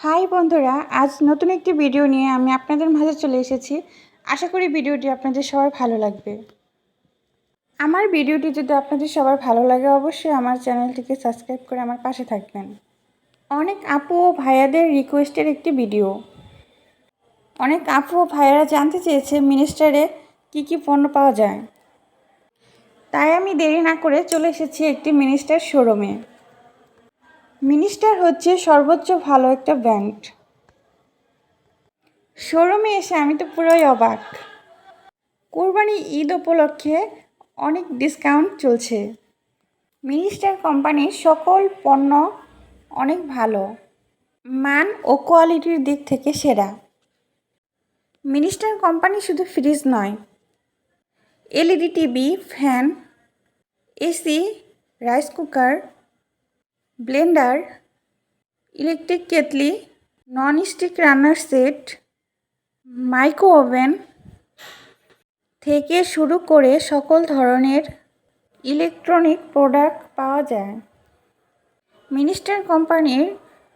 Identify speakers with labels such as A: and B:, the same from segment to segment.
A: High বন্ধুরা, আজ নতুন একটি ভিডিও নিয়ে আমি আপনাদের মাঝে চলে এসেছি। আশা করি ভিডিওটি আপনাদের সবার ভালো লাগবে। আমার ভিডিওটি যদি আপনাদের সবার ভালো লাগে, অবশ্যই আমার চ্যানেলটিকে সাবস্ক্রাইব করে আমার পাশে থাকবেন। অনেক আপু ও ভাইয়াদের রিকোয়েস্টের একটি ভিডিও অনেক আপু ও ভাইয়ারা জানতে চেয়েছে মিনিস্টারে কি কি পণ্য পাওয়া যায়। তাই আমি দেরি না করে চলে এসেছি একটি মিনিস্টার শোরুমে মিনিস্টার হচ্ছে সর্বোচ্চ ভালো একটা ব্র্যান্ড শোরুমে এসে আমি তো পুরোই অবাক। কোরবানি ঈদ উপলক্ষে অনেক ডিসকাউন্ট চলছে। মিনিস্টার কোম্পানির সকল পণ্য অনেক ভালো। মান ও কোয়ালিটির দিক থেকে সেরা। মিনিস্টার কোম্পানি শুধু ফ্রিজ নয়। LED TV fan AC rice cooker blender, electric kettle non stick রান্নার সেট, মাইক্রো ওভেন থেকে শুরু করে সকল ধরনের ইলেকট্রনিক প্রোডাক্ট পাওয়া যায়। মিনিস্টার কোম্পানির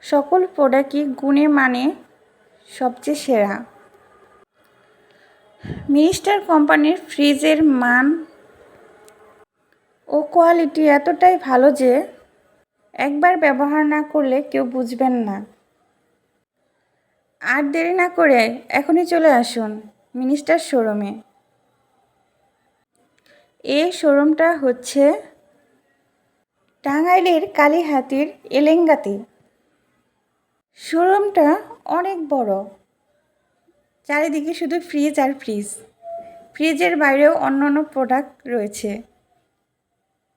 A: সকল প্রোডাক্টই গুণে মানে সবচেয়ে সেরা। মিনিস্টার কোম্পানির ফ্রিজের মান ও কোয়ালিটি এতটাই ভালো যে একবার ব্যবহার না করলে কেউ বুঝবেন না। আর দেরি না করে এখনই চলে আসুন মিনিস্টার শোরুমে। এই শোরুমটা হচ্ছে টাঙ্গাইলের কালীহাতির এলেঙ্গাতে। শোরুমটা অনেক বড়। চারিদিকে শুধু ফ্রিজ আর ফ্রিজ। ফ্রিজের বাইরেও অন্য অন্য প্রোডাক্ট রয়েছে।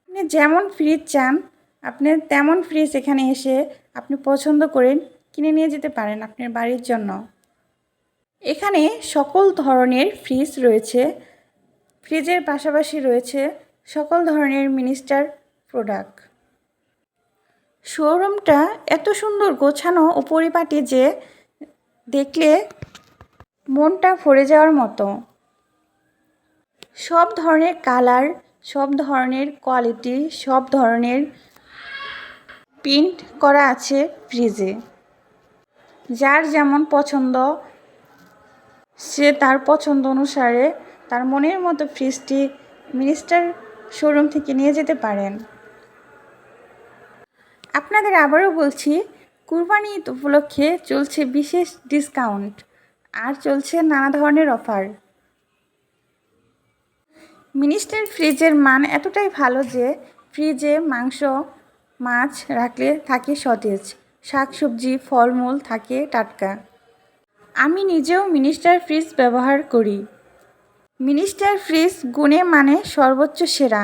A: আপনি যেমন ফ্রিজ চান আপনি তেমন ফ্রিজ এখানে এসে আপনি পছন্দ করেন কিনে নিয়ে যেতে পারেন আপনার বাড়ির জন্য। এখানে সকল ধরনের ফ্রিজ রয়েছে। ফ্রিজের পাশাপাশি রয়েছে সকল ধরনের মিনিস্টার প্রোডাক্ট শোরুমটা এত সুন্দর গোছানো ও পরিপাটি যে দেখলে মনটা ভরে যাওয়ার মতো। সব ধরনের কালার সব ধরনের কোয়ালিটি সব ধরনের প্রিন্ট করা আছে ফ্রিজে। যার যেমন পছন্দ, সে তার পছন্দ অনুসারে তার মনের মতো ফ্রিজটি মিনিস্টার শোরুম থেকে নিয়ে যেতে পারেন। আপনাদের আবারও বলছি, কুরবানি ঈদ উপলক্ষে চলছে বিশেষ ডিসকাউন্ট আর চলছে নানা ধরনের অফার। মিনিস্টার ফ্রিজের মান এতটাই ভালো যে ফ্রিজে মাংস মাছ রাখলে থাকে সতেজ, শাকসবজি, ফলমূল থাকে টাটকা। আমি নিজেও মিনিস্টার ফ্রিজ ব্যবহার করি। মিনিস্টার ফ্রিজ গুণে মানে সর্বোচ্চ সেরা।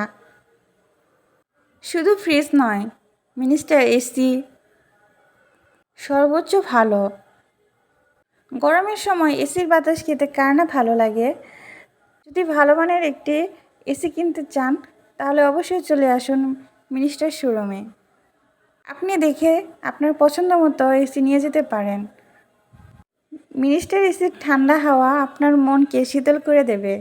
A: শুধু ফ্রিজ নয়, মিনিস্টার এসি সর্বোচ্চ ভালো। গরমের সময় এসির বাতাস খেতে কার না ভালো লাগে? যদি ভালো মানের একটি এসি কিনতে চান, তাহলে অবশ্যই চলে আসুন মিনিস্টার শোরুমে। আপনি দেখে আপনার পছন্দ মতো এসি নিয়ে যেতে পারেন। মিনিস্টার এসির ঠান্ডা হাওয়া আপনার মনকে শীতল করে দেবে।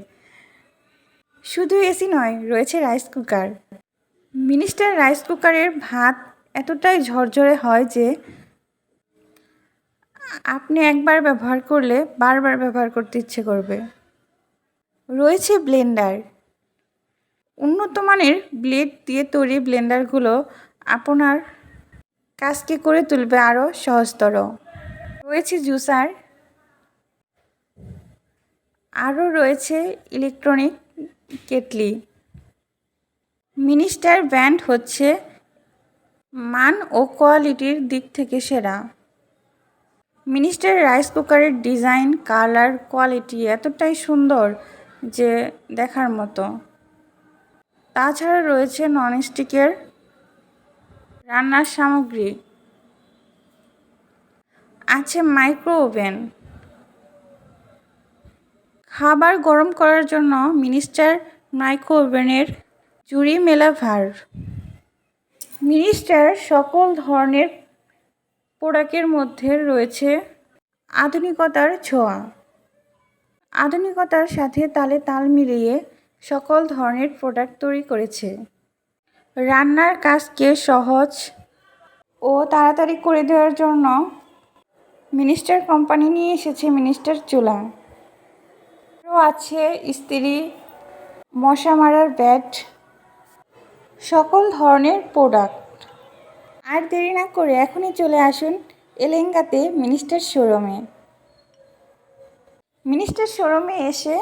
A: শুধু এসি নয়, রয়েছে রাইস কুকার। মিনিস্টার রাইস কুকারের ভাত এতটাই ঝরঝরে হয় যে আপনি একবার ব্যবহার করলে বারবার ব্যবহার করতে ইচ্ছে করবে। রয়েছে ব্লেন্ডার। উন্নত মানের ব্লেড দিয়ে তৈরি ব্লেন্ডারগুলো আপনার কাজকে করে তুলবে আরও সহজতর। রয়েছে জুসার। আরও রয়েছে ইলেকট্রনিক কেটলি। মিনিস্টার ব্র্যান্ড হচ্ছে মান ও কোয়ালিটির দিক থেকে সেরা। মিনিস্টার রাইস কুকারের ডিজাইন, কালার, কোয়ালিটি এতটাই সুন্দর যে দেখার মতো। তাছাড়া রয়েছে ননস্টিকের রান্নার সামগ্রী। আছে মাইক্রো ওভেন খাবার গরম করার জন্য মিনিস্টার মাইক্রো ওভেনের জুড়ি মেলা ভার মিনিস্টার, সকল ধরনের প্রোডাক্টের মধ্যে রয়েছে আধুনিকতার ছোঁয়া। আধুনিকতার সাথে তালে তাল মিলিয়ে সকল ধরনের প্রোডাক্ট তৈরি করেছে। রান্নার কাজকে সহজ ও তাড়াতাড়ি করে দেওয়ার জন্য মিনিস্টার কোম্পানি নিয়ে এসেছে মিনিস্টার চুলা। আরও আছে ইস্ত্রি, মশা মারার ব্যাট, সকল ধরনের প্রোডাক্ট। আর দেরি না করে এখনই চলে আসুন এলেঙ্গাতে মিনিস্টার শোরুমে। মিনিস্টার শোরুমে এসে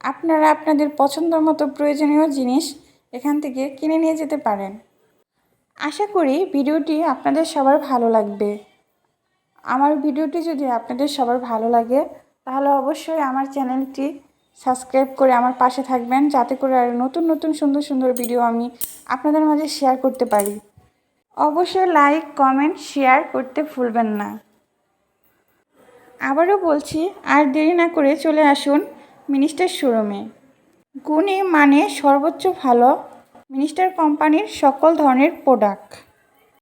A: আপনারা আপনাদের পছন্দ মতো প্রয়োজনীয় জিনিস এখান থেকে কিনে নিয়ে যেতে পারেন। আশা করি ভিডিওটি আপনাদের সবার ভালো লাগবে। আমার ভিডিওটি যদি আপনাদের সবার ভালো লাগে, তাহলে অবশ্যই আমার চ্যানেলটি সাবস্ক্রাইব করে আমার পাশে থাকবেন, যাতে করে আর নতুন নতুন, সুন্দর সুন্দর ভিডিও আমি আপনাদের মাঝে শেয়ার করতে পারি। অবশ্যই লাইক, কমেন্ট, শেয়ার করতে ভুলবেন না। আবারও বলছি, আর দেরি না করে চলে আসুন মিনিস্টার শোরুমে। গুণে মানে সর্বোচ্চ ভালো। মিনিস্টার কোম্পানির সকল ধরনের প্রোডাক্ট।